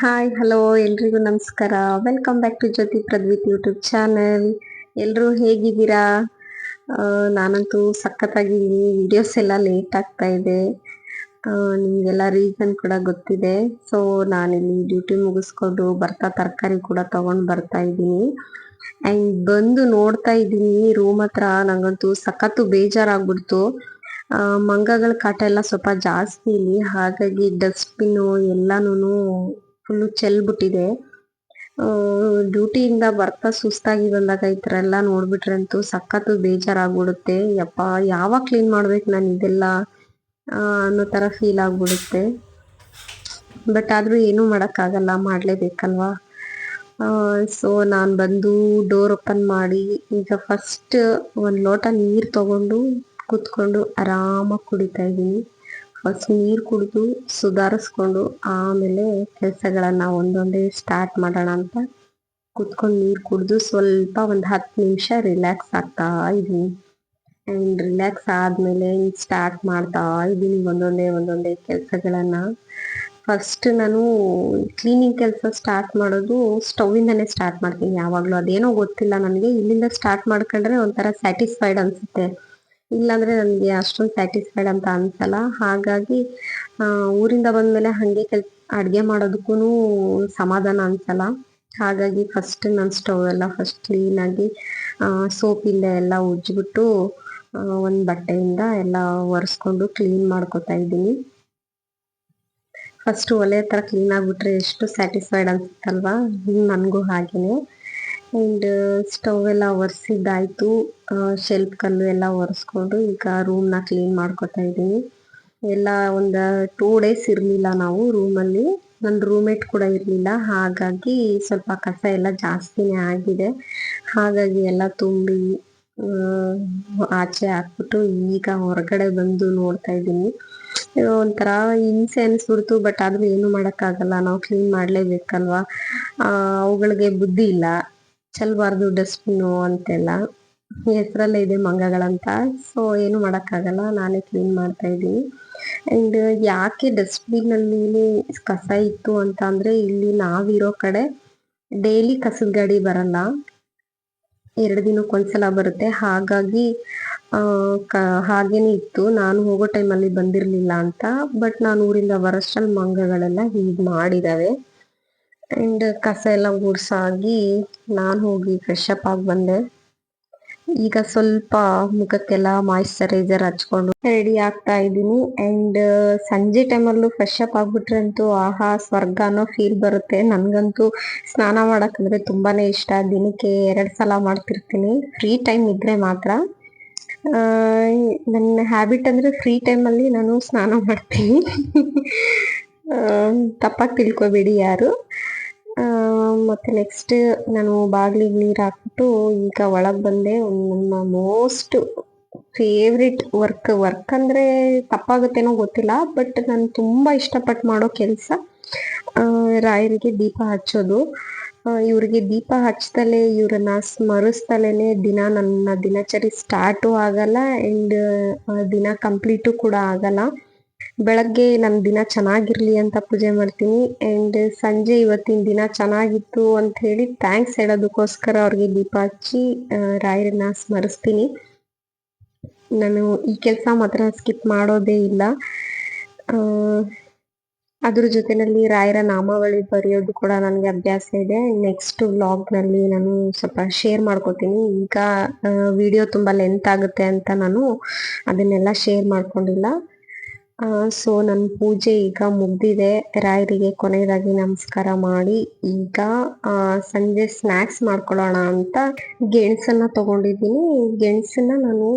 Hi hello ಎಲ್ರಿಗೂ ನಮಸ್ಕಾರ. Welcome back to Jyothi Pradveet YouTube channel ಎಲ್ಲರೂ ಹೇಗಿದ್ದೀರಾ? ನಾನಂತೂ ಸಖತ್ತಾಗಿದ್ದೀನಿ ವಿಡಿಯೋಸ್ ಎಲ್ಲ ಲೇಟ್ ಆಗ್ತಾ ಇದೆ. ನಿಮ್ಗೆಲ್ಲ ರೀಸನ್ ಕೂಡ ಗೊತ್ತಿದೆ. ಸೊ ನಾನಿಲ್ಲಿ ಡ್ಯೂಟಿ ಮುಗಿಸ್ಕೊಂಡು ಬರ್ತಾ ತರಕಾರಿ ಕೂಡ ತೊಗೊಂಡು ಬರ್ತಾ ಇದ್ದೀನಿ. ಆ್ಯಂಡ್ ಬಂದು ನೋಡ್ತಾ ಇದ್ದೀನಿ ರೂಮ್ ಹತ್ರ ನನಗಂತೂ ಸಖತ್ತು ಬೇಜಾರಾಗ್ಬಿಡ್ತು. ಮಂಗಗಳ ಕಾಟ ಎಲ್ಲ ಸ್ವಲ್ಪ ಜಾಸ್ತಿ ಇಲ್ಲಿ. ಹಾಗಾಗಿ ಡಸ್ಟ್ಬಿನ್ನು ಎಲ್ಲಾನು ಫುಲ್ಲು ಚೆಲ್ಬಿಟ್ಟಿದೆ ಡ್ಯೂಟಿಯಿಂದ ಬರ್ತಾ ಸುಸ್ತಾಗಿ ಬಂದಾಗ ಈ ಥರ ಎಲ್ಲ ನೋಡ್ಬಿಟ್ರೆ ಅಂತೂ ಸಖತ್ತು ಬೇಜಾರಾಗ್ಬಿಡುತ್ತೆ. ಯಪ್ಪ, ಯಾವಾಗ ಕ್ಲೀನ್ ಮಾಡ್ಬೇಕು ನಾನು ಇದೆಲ್ಲ? ಅನ್ನೋ ಥರ ಫೀಲ್ ಆಗ್ಬಿಡುತ್ತೆ. ಬಟ್ ಆದರೂ ಏನೂ ಮಾಡೋಕ್ಕಾಗಲ್ಲ, ಮಾಡಲೇಬೇಕಲ್ವಾ? ಸೊ ನಾನು ಬಂದು ಡೋರ್ ಓಪನ್ ಮಾಡಿ, ಈಗ ಫಸ್ಟ್ ಒಂದು ಲೋಟ ನೀರು ತಗೊಂಡು ಕೂತ್ಕೊಂಡು ಆರಾಮಾಗಿ ಕುಡಿತಾ ಇದ್ದೀನಿ. ಫಸ್ಟ್ ನೀರು ಕುಡಿದು ಸುಧಾರಿಸ್ಕೊಂಡು ಆಮೇಲೆ ಕೆಲಸಗಳನ್ನ ಒಂದೊಂದೇ ಸ್ಟಾರ್ಟ್ ಮಾಡೋಣ ಅಂತ ಕುತ್ಕೊಂಡು ನೀರು ಕುಡಿದು ಸ್ವಲ್ಪ ಒಂದು ಹತ್ತು ನಿಮಿಷ ರಿಲ್ಯಾಕ್ಸ್ ಆಗ್ತಾ ಇದ್ದೀನಿ ಆ್ಯಂಡ್ ರಿಲ್ಯಾಕ್ಸ್ ಆದಮೇಲೆ ಸ್ಟಾರ್ಟ್ ಮಾಡ್ತಾ ಇದ್ದೀನಿ ಒಂದೊಂದೇ ಒಂದೊಂದೇ ಕೆಲಸಗಳನ್ನು. ಫಸ್ಟ್ ನಾನು ಕ್ಲೀನಿಂಗ್ ಕೆಲಸ ಸ್ಟಾರ್ಟ್ ಮಾಡೋದು ಸ್ಟವ್ವಿಂದನೇ ಸ್ಟಾರ್ಟ್ ಮಾಡ್ತೀನಿ ಯಾವಾಗಲೂ. ಅದೇನೋ ಗೊತ್ತಿಲ್ಲ ನನಗೆ. ಇಲ್ಲಿಂದ ಸ್ಟಾರ್ಟ್ ಮಾಡ್ಕೊಂಡ್ರೆ ಒಂಥರ ಸ್ಯಾಟಿಸ್ಫೈಡ್ ಅನಿಸುತ್ತೆ. ಇಲ್ಲಾಂದ್ರೆ ನನಗೆ ಅಷ್ಟೊಂದು ಸ್ಯಾಟಿಸ್ಫೈಡ್ ಅಂತ ಅನ್ಸಲ್ಲ. ಹಾಗಾಗಿ ಊರಿಂದ ಬಂದಮೇಲೆ ಹಾಗೆ ಕೆಲ್, ಅಡುಗೆ ಮಾಡೋದಕ್ಕೂ ಸಮಾಧಾನ ಅನ್ಸಲ್ಲ. ಹಾಗಾಗಿ ಫಸ್ಟ್ ನಾನು ಸ್ಟವ್ ಎಲ್ಲ ಫಸ್ಟ್ ಕ್ಲೀನಾಗಿ ಸೋಪಿಂದ ಎಲ್ಲ ಉಜ್ಜಿಬಿಟ್ಟು ಒಂದು ಬಟ್ಟೆಯಿಂದ ಎಲ್ಲ ಒರೆಸ್ಕೊಂಡು ಕ್ಲೀನ್ ಮಾಡ್ಕೊತಾ ಇದ್ದೀನಿ. ಫಸ್ಟ್ ಒಲೆ ಥರ ಕ್ಲೀನ್ ಆಗಿಬಿಟ್ರೆ ಎಷ್ಟು ಸ್ಯಾಟಿಸ್ಫೈಡ್ ಅನ್ಸುತ್ತಲ್ವಾ? ನನಗೂ ಹಾಗೇನೆ. ಆ್ಯಂಡ್ ಸ್ಟವ್ ಎಲ್ಲ ಒರೆಸಿದ್ದಾಯ್ತು. ಶೆಲ್ಫ್ ಕಲ್ಲು ಎಲ್ಲ ಒರೆಸ್ಕೊಂಡು ಈಗ ರೂಮ್ನ ಕ್ಲೀನ್ ಮಾಡ್ಕೊತಾ ಇದ್ದೀನಿ. ಎಲ್ಲ ಒಂದು ಟೂ ಡೇಸ್ ಇರಲಿಲ್ಲ ನಾವು ರೂಮಲ್ಲಿ ನನ್ನ ರೂಮೇಟ್ ಕೂಡ ಇರಲಿಲ್ಲ. ಹಾಗಾಗಿ ಸ್ವಲ್ಪ ಕಸ ಎಲ್ಲ ಜಾಸ್ತಿನೇ ಆಗಿದೆ. ಹಾಗಾಗಿ ಎಲ್ಲ ತುಂಬಿ ಆಚೆ ಹಾಕ್ಬಿಟ್ಟು ಈಗ ಹೊರಗಡೆ ಬಂದು ನೋಡ್ತಾ ಇದ್ದೀನಿ. ಒಂಥರ ಹಿಂಸೆ ಅನಿಸ್ಬಿಡ್ತು ಬಟ್ ಆದ್ರೂ ಏನು ಮಾಡೋಕ್ಕಾಗಲ್ಲ. ನಾವು ಕ್ಲೀನ್ ಮಾಡಲೇಬೇಕಲ್ವಾ? ಅವುಗಳಿಗೆ ಬುದ್ಧಿ ಇಲ್ಲ. ಚೆಲ್ಬಾರ್ದು ಡಸ್ಟ್ಬಿನ್ನು ಅಂತೆಲ್ಲ. ಹೆಸರಲ್ಲೇ ಇದೆ ಮಂಗಗಳಂತ. ಸೊ ಏನು ಮಾಡೋಕ್ಕಾಗಲ್ಲ. ನಾನೇ ಕ್ಲೀನ್ ಮಾಡ್ತಾ ಇದ್ದೀನಿ. ಆ್ಯಂಡ್ ಯಾಕೆ ಡಸ್ಟ್ಬಿನ್ ಅಲ್ಲಿ ಕಸ ಇತ್ತು ಅಂತ ಅಂದರೆ, ಇಲ್ಲಿ ನಾವಿರೋ ಕಡೆ ಡೈಲಿ ಕಸದ ಗಾಡಿ ಬರಲ್ಲ. ಎರಡು ದಿನಕ್ಕೊಂದ್ಸಲ ಬರುತ್ತೆ. ಹಾಗಾಗಿ ಕ- ಹಾಗೇನೆ ಇತ್ತು. ನಾನು ಹೋಗೋ ಟೈಮಲ್ಲಿ ಬಂದಿರಲಿಲ್ಲ ಅಂತ. ಬಟ್ ನಾನು ಊರಿಂದ ಬರೋಷ್ಟ್ರಲ್ಲಿ ಮಂಗಗಳೆಲ್ಲ ಹೀಗೆ ಮಾಡಿದಾವೆ ಆ್ಯಂಡ್ ಕಸ ಎಲ್ಲ ಗುಡ್ಸಾಗಿ ನಾನು ಹೋಗಿ ಫ್ರೆಶ್ ಅಪ್ ಆಗಿ ಬಂದೆ. ಈಗ ಸ್ವಲ್ಪ ಮುಖಕ್ಕೆಲ್ಲ ಮಾಯಿಶ್ಚರೈಸರ್ ಹಚ್ಕೊಂಡು ರೆಡಿ ಆಗ್ತಾ ಇದ್ದೀನಿ ಆ್ಯಂಡ್ ಸಂಜೆ ಟೈಮಲ್ಲೂ ಫ್ರೆಶ್ ಅಪ್ ಆಗ್ಬಿಟ್ರೆ ಅಂತೂ ಆಹಾ ಸ್ವರ್ಗ ಅನ್ನೋ ಫೀಲ್ ಬರುತ್ತೆ. ನನಗಂತೂ ಸ್ನಾನ ಮಾಡೋಕ್ಕಂದ್ರೆ ತುಂಬಾನೇ ಇಷ್ಟ. ದಿನಕ್ಕೆ ಎರಡು ಸಲ ಮಾಡ್ತಿರ್ತೀನಿ. ಫ್ರೀ ಟೈಮ್ ಇದ್ರೆ ಮಾತ್ರ. ನನ್ನ ಹ್ಯಾಬಿಟ್ ಅಂದ್ರೆ ಫ್ರೀ ಟೈಮಲ್ಲಿ ನಾನು ಸ್ನಾನ ಮಾಡ್ತೀನಿ. ತಪ್ಪಾಗಿ ತಿಳ್ಕೊಬೇಡಿ ಯಾರು. ಮತ್ತೆ ನೆಕ್ಸ್ಟ್ ನಾನು ಬಾಗಿಲಿಗೆ ನೀರು ಹಾಕ್ಬಿಟ್ಟು ಈಗ ಒಳಗೆ ಬಂದೆ. ನನ್ನ ಮೋಸ್ಟ್ ಫೇವ್ರೆಟ್ ವರ್ಕ್ ವರ್ಕ್ ಅಂದರೆ ತಪ್ಪಾಗುತ್ತೇನೋ ಗೊತ್ತಿಲ್ಲ ಬಟ್ ನಾನು ತುಂಬ ಇಷ್ಟಪಟ್ಟು ಮಾಡೋ ಕೆಲಸ ರಾಯರಿಗೆ ದೀಪ ಹಚ್ಚೋದು. ಇವ್ರಿಗೆ ದೀಪ ಹಚ್ತಲೇ ಇವರನ್ನ ಸ್ಮರಿಸ್ತಲೇ ದಿನ ನನ್ನ ದಿನಚರಿ ಸ್ಟಾರ್ಟು ಆಗಲ್ಲ ಆ್ಯಂಡ್ ದಿನ ಕಂಪ್ಲೀಟು ಕೂಡ ಆಗಲ್ಲ. ಬೆಳಗ್ಗೆ ನನ್ನ ದಿನ ಚೆನ್ನಾಗಿರ್ಲಿ ಅಂತ ಪೂಜೆ ಮಾಡ್ತೀನಿ. ಅಂಡ್ ಸಂಜೆ ಇವತ್ತಿನ ದಿನ ಚೆನ್ನಾಗಿತ್ತು ಅಂತ ಹೇಳಿ ಥ್ಯಾಂಕ್ಸ್ ಹೇಳೋದಕ್ಕೋಸ್ಕರ ಅವ್ರಿಗೆ ದೀಪ ಹಚ್ಚಿ ರಾಯರನ್ನ ಸ್ಮರಿಸ್ತೀನಿ. ನಾನು ಈ ಕೆಲಸ ಮಾತ್ರ ಸ್ಕಿಪ್ ಮಾಡೋದೇ ಇಲ್ಲ. ಅದ್ರ ಜೊತೆನಲ್ಲಿ ರಾಯರ ನಾಮಾವಳಿ ಬರೆಯೋದು ಕೂಡ ನನಗೆ ಅಭ್ಯಾಸ ಇದೆ. ನೆಕ್ಸ್ಟ್ನಲ್ಲಿ ನಾನು ಸ್ವಲ್ಪ ಶೇರ್ ಮಾಡ್ಕೋತೀನಿ. ಈಗ ವಿಡಿಯೋ ತುಂಬ ಲೆಂತ್ ಆಗುತ್ತೆ ಅಂತ ನಾನು ಅದನ್ನೆಲ್ಲ ಶೇರ್ ಮಾಡ್ಕೊಂಡಿಲ್ಲ. ಸೊ ನನ್ನ ಪೂಜೆ ಈಗ ಮುಗ್ದಿದೆ. ರಾಯರಿಗೆ ಕೊನೆಯದಾಗಿ ನಮಸ್ಕಾರ ಮಾಡಿ. ಈಗ ಸಂಜೆ ಸ್ನ್ಯಾಕ್ಸ್ ಮಾಡ್ಕೊಳ್ಳೋಣ ಅಂತ ಗೆಣಸನ್ನ ತಗೊಂಡಿದ್ದೀನಿ. ಗೆಣಸನ್ನ ನಾನು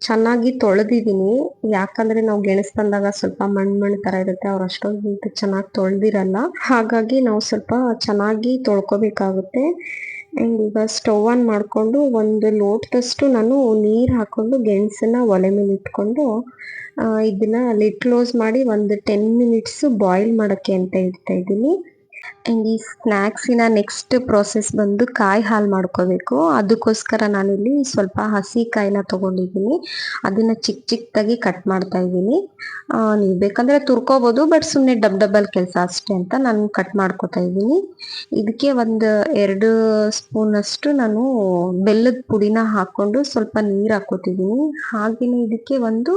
ಚೆನ್ನಾಗಿ ತೊಳೆದಿದ್ದೀನಿ. ಯಾಕಂದ್ರೆ ನಾವು ಗೆಣಸು ತಂದಾಗ ಸ್ವಲ್ಪ ಮಣ್ಣು ಮಣ್ಣು ತರ ಇರುತ್ತೆ. ಅವ್ರು ಅಷ್ಟೊಂದು ಚೆನ್ನಾಗಿ ತೊಳೆದಿರಲ್ಲ. ಹಾಗಾಗಿ ನಾವು ಸ್ವಲ್ಪ ಚೆನ್ನಾಗಿ ತೊಳ್ಕೊಬೇಕಾಗುತ್ತೆ. ಆ್ಯಂಡ್ ಈಗ ಸ್ಟವ್ ಆನ್ ಮಾಡಿಕೊಂಡು ಒಂದು ಲೋಟದಷ್ಟು ನಾನು ನೀರು ಹಾಕ್ಕೊಂಡು ಗೆಣಸನ್ನ ಒಲೆ ಮೇಲೆ ಇಟ್ಕೊಂಡು ಇದನ್ನು ಲಿಡ್ ಕ್ಲೋಸ್ ಮಾಡಿ ಒಂದು ಟೆನ್ ಮಿನಿಟ್ಸು ಬಾಯ್ಲ್ ಮಾಡೋಕ್ಕೆ ಅಂತ ಇಡ್ತಾ ಇದ್ದೀನಿ. ಆ್ಯಂಡ್ ಈ ಸ್ನ್ಯಾಕ್ಸಿನ ನೆಕ್ಸ್ಟ್ ಪ್ರೋಸೆಸ್ ಬಂದು ಕಾಯಿ ಹಾಲು ಮಾಡ್ಕೋಬೇಕು. ಅದಕ್ಕೋಸ್ಕರ ನಾನಿಲ್ಲಿ ಸ್ವಲ್ಪ ಹಸಿ ಕಾಯಿನ ತೊಗೊಂಡಿದ್ದೀನಿ. ಅದನ್ನು ಚಿಕ್ಕ ಚಿಕ್ಕದಾಗಿ ಕಟ್ ಮಾಡ್ತಾ ಇದ್ದೀನಿ. ನೀವು ಬೇಕಂದರೆ ತುರ್ಕೋಬೋದು ಬಟ್ ಸುಮ್ಮನೆ ಡಬ್ ಡಬಲ್ ಕೆಲಸ ಅಷ್ಟೇ ಅಂತ ನಾನು ಕಟ್ ಮಾಡ್ಕೊತಾ ಇದ್ದೀನಿ. ಇದಕ್ಕೆ ಒಂದು ಎರಡು ಸ್ಪೂನಷ್ಟು ನಾನು ಬೆಲ್ಲದ ಪುಡಿನ ಹಾಕ್ಕೊಂಡು ಸ್ವಲ್ಪ ನೀರು ಹಾಕೋತಿದ್ದೀನಿ ಹಾಗೆಯೇ ಇದಕ್ಕೆ ಒಂದು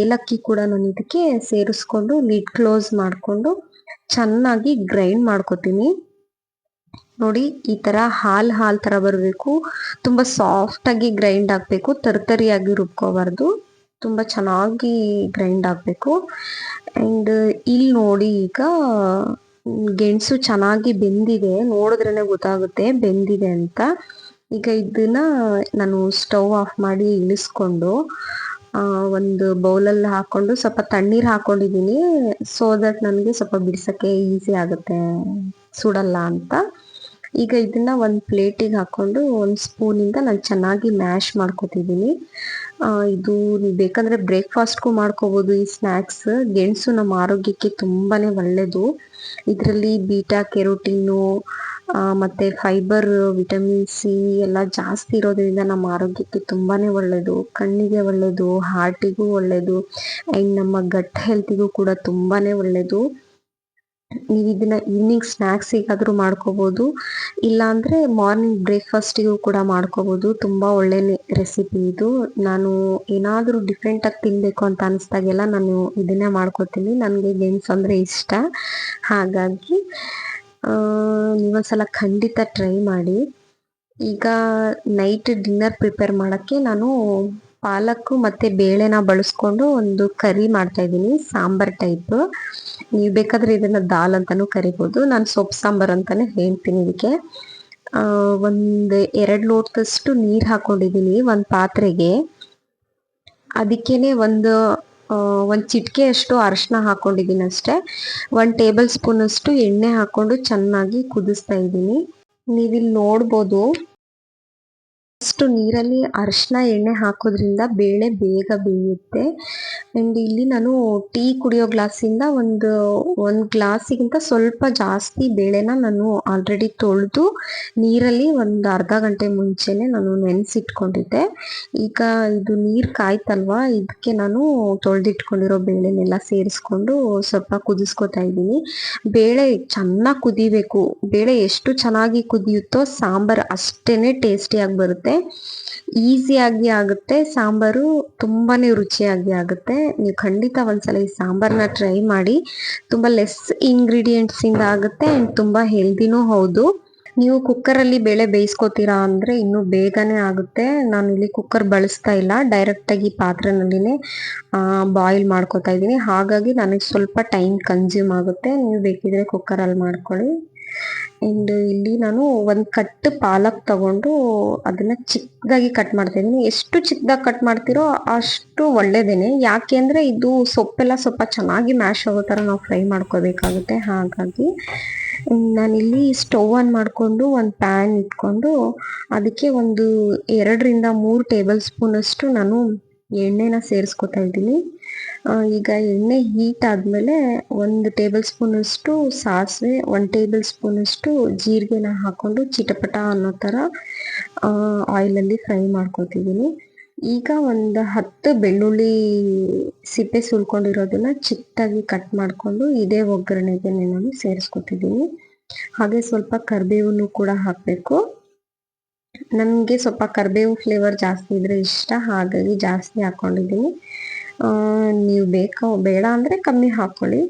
ಏಲಕ್ಕಿ ಕೂಡ ನಾನು ಇದಕ್ಕೆ ಸೇರಿಸ್ಕೊಂಡು ಲಿಡ್ ಕ್ಲೋಸ್ ಮಾಡಿಕೊಂಡು ಚೆನ್ನಾಗಿ ಗ್ರೈಂಡ್ ಮಾಡ್ಕೊತೀನಿ. ನೋಡಿ, ಈ ತರ ಹಾಲ್ ಹಾಲ್ ತರ ಬರಬೇಕು. ತುಂಬಾ ಸಾಫ್ಟ್ ಆಗಿ ಗ್ರೈಂಡ್ ಆಗಬೇಕು. ತರ್ತರಿಯಾಗಿ ರುಬ್ಕೋಬಾರ್ದು. ತುಂಬಾ ಚೆನ್ನಾಗಿ ಗ್ರೈಂಡ್ ಆಗಬೇಕು. ಅಂಡ್ ಇಲ್ಲಿ ನೋಡಿ ಈಗ ಗೆಣಸು ಚೆನ್ನಾಗಿ ಬೆಂದಿದೆ. ನೋಡಿದ್ರೇನೆ ಗೊತ್ತಾಗುತ್ತೆ. ಬೆಂದಿದೆ ಅಂತ. ಈಗ ಇದನ್ನ ನಾನು ಸ್ಟವ್ ಆಫ್ ಮಾಡಿ ಇಳಿಸ್ಕೊಂಡು ಒಂದು ಬೌಲಲ್ಲಿ ಹಾಕೊಂಡು ಸ್ವಲ್ಪ ತಣ್ಣೀರು ಹಾಕೊಂಡಿದ್ದೀನಿ ಸೊ ದಟ್ ನನಗೆ ಸ್ವಲ್ಪ ಬಿಡ್ಸಕ್ಕೆ ಈಸಿ ಆಗುತ್ತೆ, ಸುಡಲ್ಲ ಅಂತ. ಈಗ ಇದನ್ನ ಒಂದು ಪ್ಲೇಟಿಗೆ ಹಾಕೊಂಡು ಒಂದು ಸ್ಪೂನಿಂದ ನಾನು ಚೆನ್ನಾಗಿ ಮ್ಯಾಶ್ ಮಾಡ್ಕೋತಿದ್ದೀನಿ ಇದು ನೀವು ಬೇಕಂದ್ರೆ ಬ್ರೇಕ್ಫಾಸ್ಟ್ಗೂ ಮಾಡ್ಕೋಬೋದು, ಈ ಸ್ನ್ಯಾಕ್ಸ್ ಗೆಣಸು ನಮ್ಮ ಆರೋಗ್ಯಕ್ಕೆ ತುಂಬಾನೇ ಒಳ್ಳೆಯದು ಇದರಲ್ಲಿ ಬೀಟಾ, ಕೆರೋಟಿನ್ನು ಮತ್ತೆ ಫೈಬರ್, ವಿಟಮಿನ್ ಸಿ ಎಲ್ಲ ಜಾಸ್ತಿ ಇರೋದ್ರಿಂದ ನಮ್ಮ ಆರೋಗ್ಯಕ್ಕೆ ತುಂಬಾನೇ ಒಳ್ಳೆಯದು ಕಣ್ಣಿಗೆ ಒಳ್ಳೆಯದು ಹಾರ್ಟಿಗೂ ಒಳ್ಳೆಯದು ಆ್ಯಂಡ್ ನಮ್ಮ ಗಟ್ ಹೆಲ್ತಿಗೂ ಕೂಡ ತುಂಬಾನೇ ಒಳ್ಳೆಯದು ನೀವು ಇದನ್ನ ಈವ್ನಿಂಗ್ ಸ್ನ್ಯಾಕ್ಸಿಗಾದರೂ ಮಾಡ್ಕೋಬೋದು, ಇಲ್ಲಾಂದರೆ ಮಾರ್ನಿಂಗ್ ಬ್ರೇಕ್ಫಾಸ್ಟಿಗೂ ಕೂಡ ಮಾಡ್ಕೋಬೋದು. ತುಂಬ ಒಳ್ಳೆ ರೆಸಿಪಿ ಇದು. ನಾನು ಏನಾದರೂ ಡಿಫ್ರೆಂಟಾಗಿ ತಿನ್ನಬೇಕು ಅಂತ ಅನಿಸ್ದಾಗೆಲ್ಲ ನಾನು ಇದನ್ನೇ ಮಾಡ್ಕೋತೀನಿ. ನನಗೆ ಗೆಣಸು ಅಂದರೆ ಇಷ್ಟ. ಹಾಗಾಗಿ ನೀವೊಂದ್ಸಲ ಖಂಡಿತ ಟ್ರೈ ಮಾಡಿ. ಈಗ ನೈಟ್ ಡಿನ್ನರ್ ಪ್ರಿಪೇರ್ ಮಾಡೋಕ್ಕೆ ನಾನು ಪಾಲಕ್ಕು ಮತ್ತು ಬೇಳೆನ ಬಳಸ್ಕೊಂಡು ಒಂದು ಕರಿ ಮಾಡ್ತಾ ಇದ್ದೀನಿ, ಸಾಂಬಾರ್ ಟೈಪ್ ನೀವು ಬೇಕಾದ್ರೆ ಇದನ್ನು ದಾಲ್ ಅಂತಲೂ ಕರಿಬೋದು. ನಾನು ಸೊಪ್ಪು ಸಾಂಬಾರ್ ಅಂತಲೇ ಹೇಳ್ತೀನಿ ಇದಕ್ಕೆ. ಒಂದು ಎರಡು ಲೋಟದಷ್ಟು ನೀರು ಹಾಕೊಂಡಿದ್ದೀನಿ ಒಂದು ಪಾತ್ರೆಗೆ. ಅದಕ್ಕೇನೆ ಒಂದು ಒಂದು ಚಿಟಿಕೆ ಅಷ್ಟು ಅರಶಿನ ಹಾಕೊಂಡಿದ್ದೀನಿ ಅಷ್ಟೇ. ಒಂದು ಟೇಬಲ್ ಸ್ಪೂನ್ ಅಷ್ಟು ಎಣ್ಣೆ ಹಾಕೊಂಡು ಚೆನ್ನಾಗಿ ಕುದಿಸ್ತಾ ಇದ್ದೀನಿ. ನೀವಿಲ್ಲಿ ನೋಡ್ಬೋದು. ಅಷ್ಟು ನೀರಲ್ಲಿ ಅರಿಶಿನ ಎಣ್ಣೆ ಹಾಕೋದ್ರಿಂದ ಬೇಳೆ ಬೇಗ ಬೇಯುತ್ತೆ. ಆ್ಯಂಡ್ ಇಲ್ಲಿ ನಾನು ಟೀ ಕುಡಿಯೋ ಗ್ಲಾಸಿಂದ ಒಂದು ಒಂದು ಗ್ಲಾಸಿಗಿಂತ ಸ್ವಲ್ಪ ಜಾಸ್ತಿ ಬೇಳೆನ ನಾನು ಆಲ್ರೆಡಿ ತೊಳೆದು ನೀರಲ್ಲಿ ಒಂದು ಅರ್ಧ ಗಂಟೆ ಮುಂಚೆನೆ ನಾನು ನೆನೆಸಿಟ್ಕೊಂಡಿದ್ದೆ. ಈಗ ಇದು ನೀರು ಕಾಯ್ತಲ್ವಾ? ಇದಕ್ಕೆ ನಾನು ತೊಳೆದಿಟ್ಕೊಂಡಿರೋ ಬೇಳೆನೆಲ್ಲ ಸೇರಿಸ್ಕೊಂಡು ಸ್ವಲ್ಪ ಕುದಿಸ್ಕೊತಾ ಇದ್ದೀನಿ. ಬೇಳೆ ಚೆನ್ನಾಗಿ ಕುದಿಬೇಕು. ಬೇಳೆ ಎಷ್ಟು ಚೆನ್ನಾಗಿ ಕುದಿಯುತ್ತೋ ಸಾಂಬಾರು ಅಷ್ಟೇ ಟೇಸ್ಟಿಯಾಗಿ ಬರುತ್ತೆ. ಈಸಿಯಾಗಿ ಆಗುತ್ತೆ. ಸಾಂಬಾರು ತುಂಬಾ ರುಚಿಯಾಗಿ ಆಗುತ್ತೆ. ನೀವು ಖಂಡಿತ ಒಂದ್ಸಲ ಈ ಸಾಂಬಾರನ್ನ ಟ್ರೈ ಮಾಡಿ. ತುಂಬ ಲೆಸ್ ಇಂಗ್ರೀಡಿಯೆಂಟ್ಸ್ ಇಂದ ಆಗುತ್ತೆ ಅಂಡ್ ತುಂಬ ಹೆಲ್ದಿನೂ ಹೌದು. ನೀವು ಕುಕ್ಕರಲ್ಲಿ ಬೇಳೆ ಬೇಯಿಸ್ಕೋತೀರಾ ಅಂದರೆ ಇನ್ನೂ ಬೇಗನೆ ಆಗುತ್ತೆ. ನಾನು ಇಲ್ಲಿ ಕುಕ್ಕರ್ ಬಳಸ್ತಾ ಇಲ್ಲ. ಡೈರೆಕ್ಟಾಗಿ ಪಾತ್ರೆನಲ್ಲಿನೇ ಬಾಯ್ಲ್ ಮಾಡ್ಕೋತಾ ಇದ್ದೀನಿ. ಹಾಗಾಗಿ ನನಗೆ ಸ್ವಲ್ಪ ಟೈಮ್ ಕನ್ಸ್ಯೂಮ್ ಆಗುತ್ತೆ. ನೀವು ಬೇಕಿದ್ರೆ ಕುಕ್ಕರಲ್ಲಿ ಮಾಡ್ಕೊಳ್ಳಿ. ಅಂಡ್ ಇಲ್ಲಿ ನಾನು ಒಂದು ಕಟ್ ಪಾಲಕ್ ತಗೊಂಡು ಅದನ್ನ ಚಿಕ್ಕದಾಗಿ ಕಟ್ ಮಾಡ್ತಾ ಇದ್ದೀನಿ ಎಷ್ಟು ಚಿಕ್ಕದಾಗಿ ಕಟ್ ಮಾಡ್ತಿರೋ ಅಷ್ಟು ಒಳ್ಳೇದೇನೆ. ಯಾಕೆ ಅಂದರೆ ಇದು ಸೊಪ್ಪೆಲ್ಲ ಸ್ವಲ್ಪ ಚೆನ್ನಾಗಿ ಮ್ಯಾಶ್ ಆಗೋ ಥರ ನಾವು ಫ್ರೈ ಮಾಡ್ಕೋಬೇಕಾಗುತ್ತೆ. ಹಾಗಾಗಿ ನಾನಿಲ್ಲಿ ಸ್ಟವ್ ಆನ್ ಮಾಡಿಕೊಂಡು ಒಂದು ಪ್ಯಾನ್ ಇಟ್ಕೊಂಡು ಅದಕ್ಕೆ ಒಂದು ಎರಡರಿಂದ ಮೂರು ಟೇಬಲ್ ಸ್ಪೂನಷ್ಟು ನಾನು ಎಣ್ಣೆನ ಸೇರಿಸ್ಕೊತಾ ಇದ್ದೀನಿ. ಈಗ ಎಣ್ಣೆ ಹೀಟ್ ಆದಮೇಲೆ ಒಂದು ಟೇಬಲ್ ಸ್ಪೂನಷ್ಟು ಸಾಸಿವೆ, ಒಂದು ಟೇಬಲ್ ಸ್ಪೂನಷ್ಟು ಜೀರಿಗೆನ ಹಾಕ್ಕೊಂಡು ಚಿಟಪಟ ಅನ್ನೋ ಥರ ಆಯಿಲಲ್ಲಿ ಫ್ರೈ ಮಾಡ್ಕೊತಿದ್ದೀನಿ. ಈಗ ಒಂದು ಹತ್ತು ಬೆಳ್ಳುಳ್ಳಿ ಸಿಪ್ಪೆ ಸುಲ್ಕೊಂಡಿರೋದನ್ನ ಚಿಕ್ಕದಾಗಿ ಕಟ್ ಮಾಡಿಕೊಂಡು ಇದೇ ಒಗ್ಗರಣೆಗೆ ನಾನು ಸೇರಿಸ್ಕೊತಿದ್ದೀನಿ. ಹಾಗೆ ಸ್ವಲ್ಪ ಕರಿಬೇವನ್ನು ಕೂಡ ಹಾಕಬೇಕು. ನನಗೆ ಸ್ವಲ್ಪ ಕರಿಬೇವು ಫ್ಲೇವರ್ ಜಾಸ್ತಿ ಇದ್ರೆ ಇಷ್ಟ, ಹಾಗಾಗಿ ಜಾಸ್ತಿ ಹಾಕ್ಕೊಂಡಿದ್ದೀನಿ ನೀವು ಬೇಕಾ, ಬೇಡ ಅಂದರೆ ಕಮ್ಮಿ ಹಾಕ್ಕೊಳ್ಳಿ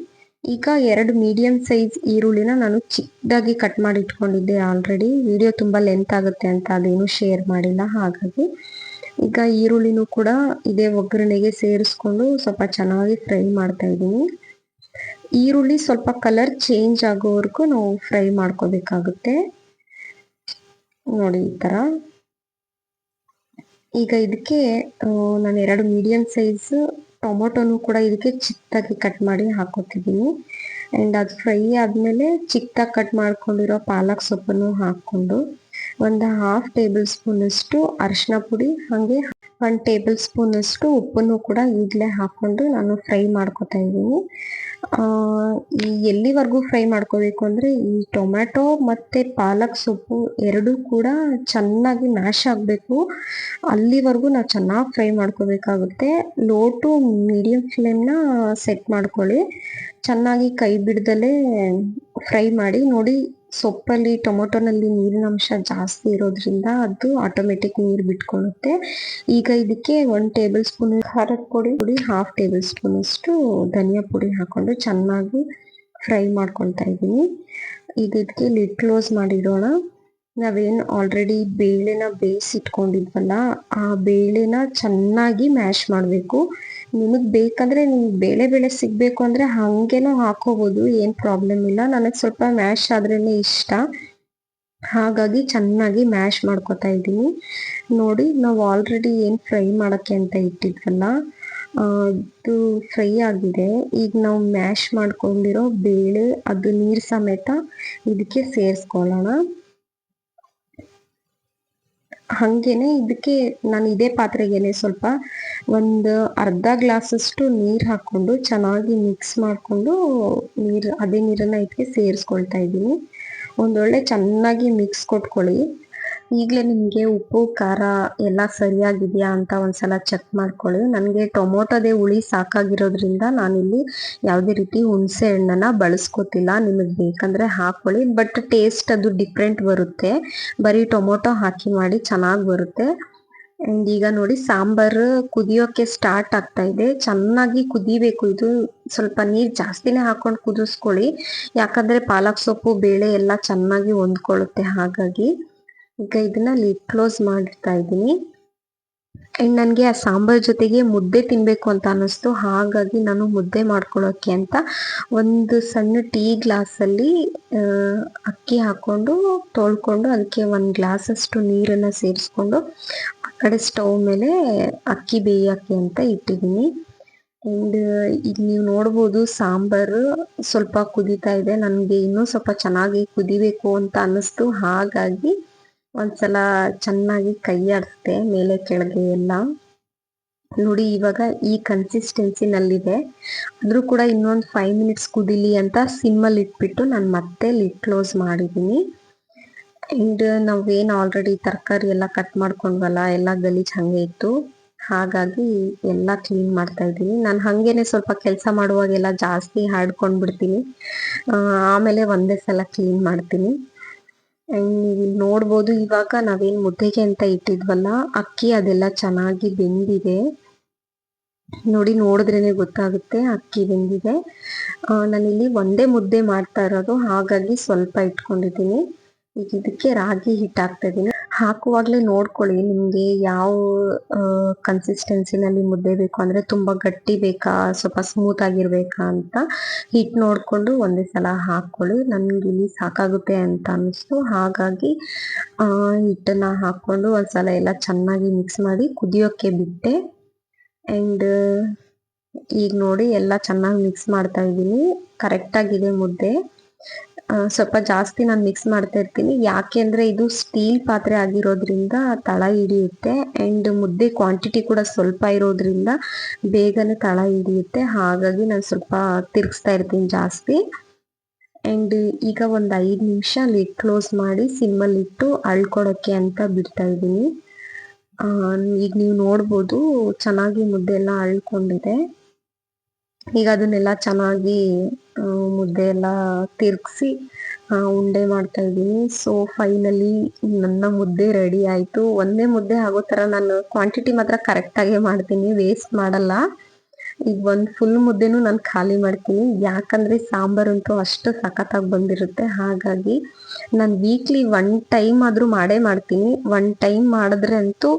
ಈಗ ಎರಡು ಮೀಡಿಯಮ್ ಸೈಜ್ ಈರುಳ್ಳಿನ ನಾನು ಚಿಕ್ಕದಾಗಿ ಕಟ್ ಮಾಡಿ ಇಟ್ಕೊಂಡಿದ್ದೆ ಆಲ್ರೆಡಿ ವಿಡಿಯೋ ತುಂಬ ಲೆಂತ್ ಆಗುತ್ತೆ ಅಂತ ಅದೇನು ಶೇರ್ ಮಾಡಿಲ್ಲ, ಹಾಗಾಗಿ. ಈಗ ಈರುಳ್ಳಿನೂ ಕೂಡ ಇದೇ ಒಗ್ಗರಣೆಗೆ ಸೇರಿಸ್ಕೊಂಡು ಸ್ವಲ್ಪ ಚೆನ್ನಾಗಿ ಫ್ರೈ ಮಾಡ್ತಾ ಇದ್ದೀನಿ. ಈರುಳ್ಳಿ ಸ್ವಲ್ಪ ಕಲರ್ ಚೇಂಜ್ ಆಗೋವರೆಗೂ ನಾವು ಫ್ರೈ ಮಾಡ್ಕೋಬೇಕಾಗುತ್ತೆ. ನೋಡಿ ಈ ಥರ ಈಗ ಇದಕ್ಕೆ ನಾನು ಎರಡು ಮೀಡಿಯಂ ಸೈಜ್ ಟೊಮೊಟೊನು ಕೂಡ ಇದಕ್ಕೆ ಚಿಕ್ಕದಾಗಿ ಕಟ್ ಮಾಡಿ ಹಾಕೋತಿದ್ದೀನಿ. ಆ್ಯಂಡ್ ಅದು ಫ್ರೈ ಆದಮೇಲೆ ಚಿಕ್ಕದಾಗಿ ಕಟ್ ಮಾಡ್ಕೊಂಡಿರೋ ಪಾಲಕ್ ಸೊಪ್ಪನ್ನು ಹಾಕ್ಕೊಂಡು ಒಂದು ಹಾಫ್ ಟೇಬಲ್ ಸ್ಪೂನಷ್ಟು ಅರಿಶಿನ ಪುಡಿ, ಹಾಗೆ ಒನ್ ಟೇಬಲ್ ಸ್ಪೂನಷ್ಟು ಉಪ್ಪನ್ನು ಕೂಡ ಈಗಲೇ ಹಾಕ್ಕೊಂಡು ನಾನು ಫ್ರೈ ಮಾಡ್ಕೊತಾ ಇದ್ದೀನಿ. ಈ ಎಲ್ಲಿವರೆಗೂ ಫ್ರೈ ಮಾಡ್ಕೋಬೇಕು ಅಂದರೆ ಈ ಟೊಮ್ಯಾಟೊ ಮತ್ತು ಪಾಲಕ್ ಸೊಪ್ಪು ಎರಡೂ ಕೂಡ ಚೆನ್ನಾಗಿ ಮ್ಯಾಶ್ ಆಗಬೇಕು. ಅಲ್ಲಿವರೆಗೂ ನಾವು ಚೆನ್ನಾಗಿ ಫ್ರೈ ಮಾಡ್ಕೋಬೇಕಾಗುತ್ತೆ. ಲೋ ಟು ಮೀಡಿಯಮ್ ಫ್ಲೇಮ್ನ ಸೆಟ್ ಮಾಡ್ಕೊಳ್ಳಿ. ಚೆನ್ನಾಗಿ ಕೈ ಬಿಡ್ದಲೇ ಫ್ರೈ ಮಾಡಿ ನೋಡಿ ಸೊಪ್ಪಲ್ಲಿ ಟೊಮೊಟೊನಲ್ಲಿ ನೀರಿನ ಅಂಶ ಜಾಸ್ತಿ ಇರೋದ್ರಿಂದ ಅದು ಆಟೋಮೆಟಿಕ್ ನೀರು ಬಿಟ್ಕೊಳ್ಳುತ್ತೆ. ಈಗ ಇದಕ್ಕೆ ಒನ್ ಟೇಬಲ್ ಸ್ಪೂನ್ ಖಾರದ ಪುಡಿ ಪುಡಿ ಹಾಫ್ ಟೇಬಲ್ ಸ್ಪೂನ್ ಅಷ್ಟು ಧನಿಯಾ ಪುಡಿ ಹಾಕೊಂಡು ಚೆನ್ನಾಗಿ ಫ್ರೈ ಮಾಡ್ಕೊಳ್ತಾ ಇದ್ದೀನಿ. ಈಗ ಇದಕ್ಕೆ ಲಿಡ್ ಕ್ಲೋಸ್ ಮಾಡಿಡೋಣ. ನಾವೇನು ಆಲ್ರೆಡಿ ಬೇಳೆನ ಬೇಯಿಸಿಟ್ಕೊಂಡಿದ್ವಲ್ಲ ಆ ಬೇಳೆನ ಚೆನ್ನಾಗಿ ಮ್ಯಾಶ್ ಮಾಡಬೇಕು. ನಿಮಗೆ ಬೇಕಂದ್ರೆ ನಿಮ್ಗೆ ಬೇಳೆ ಬೇಳೆ ಸಿಗಬೇಕು ಅಂದರೆ ಹಾಗೇನೂ ಹಾಕೋಬೋದು ಏನು ಪ್ರಾಬ್ಲಮ್ ಇಲ್ಲ. ನನಗೆ ಸ್ವಲ್ಪ ಮ್ಯಾಶ್ ಆದ್ರೇ ಇಷ್ಟ. ಹಾಗಾಗಿ ಚೆನ್ನಾಗಿ ಮ್ಯಾಶ್ ಮಾಡ್ಕೊತಾ ಇದ್ದೀನಿ. ನೋಡಿ, ನಾವು ಆಲ್ರೆಡಿ ಏನು ಫ್ರೈ ಮಾಡೋಕ್ಕೆ ಅಂತ ಇಟ್ಟಿದ್ವಲ್ಲ ಅದು ಫ್ರೈ ಆಗಿದೆ. ಈಗ ನಾವು ಮ್ಯಾಶ್ ಮಾಡ್ಕೊಂಡಿರೋ ಬೇಳೆ ಅದು ನೀರು ಸಮೇತ ಇದಕ್ಕೆ ಸೇರಿಸ್ಕೊಳ್ಳೋಣ. ಹಾಗೇನೆ ಇದಕ್ಕೆ ನಾನು ಇದೇ ಪಾತ್ರೆಗೇನೆ ಸ್ವಲ್ಪ ಒಂದು ಅರ್ಧ ಗ್ಲಾಸಷ್ಟು ನೀರು ಹಾಕ್ಕೊಂಡು ಚೆನ್ನಾಗಿ ಮಿಕ್ಸ್ ಮಾಡಿಕೊಂಡು ನೀರು, ಅದೇ ನೀರನ್ನು ಇದಕ್ಕೆ ಸೇರಿಸ್ಕೊಳ್ತಾ ಇದ್ದೀನಿ. ಒಂದೊಳ್ಳೆ ಚೆನ್ನಾಗಿ ಮಿಕ್ಸ್ ಕೊಟ್ಕೊಳ್ಳಿ. ಈಗಲೇ ನಿಮಗೆ ಉಪ್ಪು, ಖಾರ ಎಲ್ಲ ಸರಿಯಾಗಿದೆಯಾ ಅಂತ ಒಂದ್ಸಲ ಚೆಕ್ ಮಾಡ್ಕೊಳ್ಳಿ. ನನಗೆ ಟೊಮೊಟೊದೇ ಹುಳಿ ಸಾಕಾಗಿರೋದ್ರಿಂದ ನಾನಿಲ್ಲಿ ಯಾವುದೇ ರೀತಿ ಹುಣಸೆ ಹಣ್ಣನ್ನು ಬಳಸ್ಕೊತಿಲ್ಲ. ನಿಮಗೆ ಬೇಕಂದ್ರೆ ಹಾಕೊಳ್ಳಿ ಬಟ್ ಟೇಸ್ಟ್ ಅದು ಡಿಫ್ರೆಂಟ್ ಬರುತ್ತೆ. ಬರೀ ಟೊಮೊಟೊ ಹಾಕಿ ಮಾಡಿ ಚೆನ್ನಾಗಿ ಬರುತ್ತೆ. ಆ್ಯಂಡ್ ಈಗ ನೋಡಿ ಸಾಂಬಾರು ಕುದಿಯೋಕೆ ಸ್ಟಾರ್ಟ್ ಆಗ್ತಾ ಇದೆ. ಚೆನ್ನಾಗಿ ಕುದಿಬೇಕು. ಇದು ಸ್ವಲ್ಪ ನೀರು ಜಾಸ್ತಿನೇ ಹಾಕೊಂಡು ಕುದಿಸ್ಕೊಳ್ಳಿ. ಯಾಕಂದ್ರೆ ಪಾಲಕ್ ಸೊಪ್ಪು, ಬೇಳೆ ಎಲ್ಲ ಚೆನ್ನಾಗಿ ಹೊಂದ್ಕೊಳ್ಳುತ್ತೆ ಹಾಗಾಗಿ. ಈಗ ಇದನ್ನ ಲಿಡ್ ಕ್ಲೋಸ್ ಮಾಡಿರ್ತಾ ಇದ್ದೀನಿ. ಅಂಡ್ ನನಗೆ ಆ ಸಾಂಬಾರ್ ಜೊತೆಗೆ ಮುದ್ದೆ ತಿನ್ಬೇಕು ಅಂತ ಅನ್ನಿಸ್ತು. ಹಾಗಾಗಿ ನಾನು ಮುದ್ದೆ ಮಾಡ್ಕೊಳ್ಳೋಕೆ ಅಂತ ಒಂದು ಸಣ್ಣ ಟೀ ಗ್ಲಾಸಲ್ಲಿ ಅಕ್ಕಿ ಹಾಕೊಂಡು ತೊಳ್ಕೊಂಡು, ಅದಕ್ಕೆ ಒಂದು ಗ್ಲಾಸಷ್ಟು ನೀರನ್ನು ಸೇರಿಸ್ಕೊಂಡು ಕಡೆ ಸ್ಟವ್ ಮೇಲೆ ಅಕ್ಕಿ ಬೇಯಕ್ಕೆ ಅಂತ ಇಟ್ಟಿದ್ದೀನಿ. ಅಂಡ್ ಈಗ ನೀವು ನೋಡ್ಬೋದು ಸಾಂಬಾರು ಸ್ವಲ್ಪ ಕುದೀತಾ ಇದೆ. ನನಗೆ ಇನ್ನೂ ಸ್ವಲ್ಪ ಚೆನ್ನಾಗಿ ಕುದಿಬೇಕು ಅಂತ ಅನ್ನಿಸ್ತು. ಹಾಗಾಗಿ ಒಂದ್ಸಲ ಚೆನ್ನಾಗಿ ಕೈ ಆಡಿಸ್ದೆ ಮೇಲೆ ಕೆಳಗೆ ಎಲ್ಲ. ನೋಡಿ, ಇವಾಗ ಈ ಕನ್ಸಿಸ್ಟೆನ್ಸಿನಲ್ಲಿದೆ ಆದರೂ ಕೂಡ ಇನ್ನೊಂದು ಫೈವ್ ಮಿನಿಟ್ಸ್ ಕುದಿಲಿ ಅಂತ ಸಿಮ್ಮಲ್ಲಿ ಇಟ್ಬಿಟ್ಟು ನಾನು ಮತ್ತೆ ಲಿಡ್ ಕ್ಲೋಸ್ ಮಾಡಿದ್ದೀನಿ. ಆ್ಯಂಡ್ ನಾವೇನು ಆಲ್ರೆಡಿ ತರಕಾರಿ ಎಲ್ಲ ಕಟ್ ಮಾಡ್ಕೊಂಡ್ವಲ್ಲ, ಎಲ್ಲ ಗಲೀಜ್ ಹಾಗೆ ಇತ್ತು. ಹಾಗಾಗಿ ಎಲ್ಲ ಕ್ಲೀನ್ ಮಾಡ್ತಾ ಇದ್ದೀನಿ. ನಾನು ಹಾಗೇನೆ ಸ್ವಲ್ಪ ಕೆಲಸ ಮಾಡುವಾಗೆಲ್ಲ ಜಾಸ್ತಿ ಹಾಡ್ಕೊಂಡ್ಬಿಡ್ತೀನಿ ಆಮೇಲೆ ಒಂದೇ ಸಲ ಕ್ಲೀನ್ ಮಾಡ್ತೀನಿ. ನೀವು ನೋಡ್ಬೋದು, ಇವಾಗ ನಾವೇನ್ ಮುದ್ದೆಗೆ ಅಂತ ಇಟ್ಟಿದ್ವಲ್ಲ, ಅಕ್ಕಿ ಅದೆಲ್ಲ ಚೆನ್ನಾಗಿ ಬೆಂದಿದೆ. ನೋಡಿ ನೋಡಿದ್ರೇನೆ ಗೊತ್ತಾಗುತ್ತೆ, ಅಕ್ಕಿ ಬೆಂದಿದೆ. ನಾನಿಲ್ಲಿ ಒಂದೇ ಮುದ್ದೆ ಮಾಡ್ತಾ ಇರೋದು, ಹಾಗಾಗಿ ಸ್ವಲ್ಪ ಇಟ್ಕೊಂಡಿದ್ದೀನಿ. ಈಗ ಇದಕ್ಕೆ ರಾಗಿ ಹಿಟ್ಟು ಹಾಕ್ತಾ ಇದ್ದೀನಿ ಹಾಕುವಾಗಲೇ ನೋಡ್ಕೊಳ್ಳಿ, ನಿಮಗೆ ಯಾವ ಕನ್ಸಿಸ್ಟೆನ್ಸಿನಲ್ಲಿ ಮುದ್ದೆ ಬೇಕು ಅಂದರೆ ತುಂಬ ಗಟ್ಟಿ ಬೇಕಾ, ಸ್ವಲ್ಪ ಸ್ಮೂತ್ ಆಗಿರ್ಬೇಕಾ ಅಂತ ಹಿಟ್ಟು ನೋಡಿಕೊಂಡು ಒಂದೇ ಸಲ ಹಾಕ್ಕೊಳ್ಳಿ. ನನಗೆ ಇಲ್ಲಿ ಸಾಕಾಗುತ್ತೆ ಅಂತ ಅನ್ನಿಸ್ತು. ಹಾಗಾಗಿ ಹಿಟ್ಟನ್ನು ಹಾಕ್ಕೊಂಡು ಒಂದ್ಸಲ ಎಲ್ಲ ಚೆನ್ನಾಗಿ ಮಿಕ್ಸ್ ಮಾಡಿ ಕುದಿಯೋಕ್ಕೆ ಬಿಟ್ಟೆ. ಆ್ಯಂಡ್ ಈಗ ನೋಡಿ ಎಲ್ಲ ಚೆನ್ನಾಗಿ ಮಿಕ್ಸ್ ಮಾಡ್ತಾ ಇದ್ದೀನಿ. ಕರೆಕ್ಟಾಗಿದೆ ಮುದ್ದೆ. ಸ್ವಲ್ಪ ಜಾಸ್ತಿ ನಾನು ಮಿಕ್ಸ್ ಮಾಡ್ತಾ ಇರ್ತೀನಿ. ಯಾಕೆ ಅಂದರೆ ಇದು ಸ್ಟೀಲ್ ಪಾತ್ರೆ ಆಗಿರೋದ್ರಿಂದ ತಳ ಹಿಡಿಯುತ್ತೆ ಆ್ಯಂಡ್ ಮುದ್ದೆ ಕ್ವಾಂಟಿಟಿ ಕೂಡ ಸ್ವಲ್ಪ ಇರೋದ್ರಿಂದ ಬೇಗನೆ ತಳ ಹಿಡಿಯುತ್ತೆ. ಹಾಗಾಗಿ ನಾನು ಸ್ವಲ್ಪ ತಿರ್ಗಿಸ್ತಾ ಇರ್ತೀನಿ ಜಾಸ್ತಿ. ಆ್ಯಂಡ್ ಈಗ ಒಂದು ಐದು ನಿಮಿಷ ಲಿಡ್ ಕ್ಲೋಸ್ ಮಾಡಿ ಸಿಮ್ಮಲ್ಲಿಟ್ಟು ಅಳ್ಕೊಡೋಕ್ಕೆ ಅಂತ ಬಿಡ್ತಾ ಇದ್ದೀನಿ. ಈಗ ನೀವು ನೋಡ್ಬೋದು ಚೆನ್ನಾಗಿ ಮುದ್ದೆ ಎಲ್ಲ ಅಳ್ಕೊಂಡಿದೆ. ಈಗ ಅದನ್ನೆಲ್ಲ ಚೆನ್ನಾಗಿ ಮುದ್ದೆ ಎಲ್ಲ ತಿರ್ಗಿಸಿ ಉಂಡೆ ಮಾಡ್ತಾ ಇದ್ದೀನಿ. ಸೊ ಫೈನಲಿ ನನ್ನ ಮುದ್ದೆ ರೆಡಿ ಆಯಿತು. ಒಂದೇ ಮುದ್ದೆ ಆಗೋ ಥರ ನಾನು ಕ್ವಾಂಟಿಟಿ ಮಾತ್ರ ಕರೆಕ್ಟಾಗೇ ಮಾಡ್ತೀನಿ ವೇಸ್ಟ್ ಮಾಡಲ್ಲ. ಈಗ ಒಂದು ಫುಲ್ ಮುದ್ದೆನೂ ನಾನು ಖಾಲಿ ಮಾಡ್ತೀನಿ. ಯಾಕಂದರೆ ಸಾಂಬಾರಂತೂ ಅಷ್ಟು ಸಖತ್ತಾಗಿ ಬಂದಿರುತ್ತೆ. ಹಾಗಾಗಿ ನಾನು ವೀಕ್ಲಿ ಒನ್ ಟೈಮ್ ಆದರೂ ಮಾಡೇ ಮಾಡ್ತೀನಿ. ಒನ್ ಟೈಮ್ ಮಾಡಿದ್ರೆ ಅಂತೂ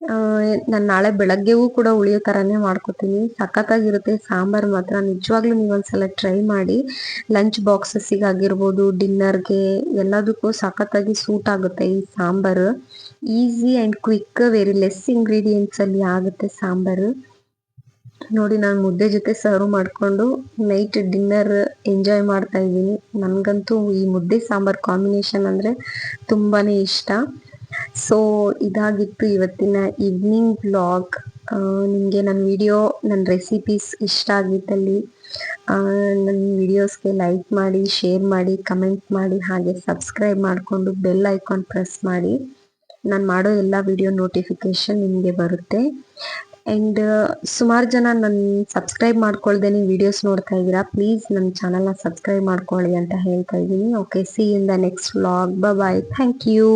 ನಾನು ನಾಳೆ ಬೆಳಗ್ಗೆಗೂ ಕೂಡ ಉಳಿಯೋ ಥರನೇ ಮಾಡ್ಕೋತೀನಿ. ಸಖತ್ತಾಗಿರುತ್ತೆ. ಸಾಂಬಾರು ಮಾತ್ರ. ನಿಜವಾಗ್ಲೂ ನೀವು ಒಂದ್ಸಲ ಟ್ರೈ ಮಾಡಿ ಲಂಚ್ ಬಾಕ್ಸಸ್ಸಿಗಾಗಿರ್ಬೋದು ಡಿನ್ನರ್ಗೆ ಎಲ್ಲದಕ್ಕೂ ಸಖತ್ತಾಗಿ ಸೂಟ್ ಆಗುತ್ತೆ ಈ sambar. Easy and quick very less ಇಂಗ್ರೀಡಿಯೆಂಟ್ಸಲ್ಲಿ ಆಗುತ್ತೆ ಸಾಂಬಾರು. ನೋಡಿ, ನಾನು ಮುದ್ದೆ ಜೊತೆ ಸರ್ವ್ ಮಾಡಿಕೊಂಡು ನೈಟ್ ಡಿನ್ನರ್ ಎಂಜಾಯ್ ಮಾಡ್ತಾ ಇದ್ದೀನಿ. ನನಗಂತೂ ಈ ಮುದ್ದೆ ಸಾಂಬಾರ್ ಕಾಂಬಿನೇಷನ್ ಅಂದರೆ ತುಂಬಾ ಇಷ್ಟ. ಸೊ ಇದಾಗಿತ್ತು ಇವತ್ತಿನ ಈವ್ನಿಂಗ್ ಬ್ಲಾಗ್ ನಿಮಗೆ ನನ್ನ ವಿಡಿಯೋ ನನ್ನ ರೆಸಿಪೀಸ್ ಇಷ್ಟ ಆಗಿದ್ದಲ್ಲಿ ನನ್ನ ವಿಡಿಯೋಸ್ಗೆ ಲೈಕ್ ಮಾಡಿ ಶೇರ್ ಮಾಡಿ ಕಮೆಂಟ್ ಮಾಡಿ, ಹಾಗೆ ಸಬ್ಸ್ಕ್ರೈಬ್ ಮಾಡಿಕೊಂಡು ಬೆಲ್ ಐಕಾನ್ ಪ್ರೆಸ್ ಮಾಡಿ. ನಾನು ಮಾಡೋ ಎಲ್ಲ ವಿಡಿಯೋ ನೋಟಿಫಿಕೇಶನ್ ನಿಮಗೆ ಬರುತ್ತೆ. ಆ್ಯಂಡ್ ಸುಮಾರು ಜನ ನನ್ನ ಸಬ್ಸ್ಕ್ರೈಬ್ ಮಾಡ್ಕೊಳ್ದೇನೆ ವಿಡಿಯೋಸ್ ನೋಡ್ತಾ ಇದ್ದೀರಾ ಪ್ಲೀಸ್ ನನ್ನ ಚಾನಲ್ನ ಸಬ್ಸ್ಕ್ರೈಬ್ ಮಾಡ್ಕೊಳ್ಳಿ ಅಂತ ಹೇಳ್ತಾ ಇದ್ದೀನಿ. Okay see in the next vlog bye thank you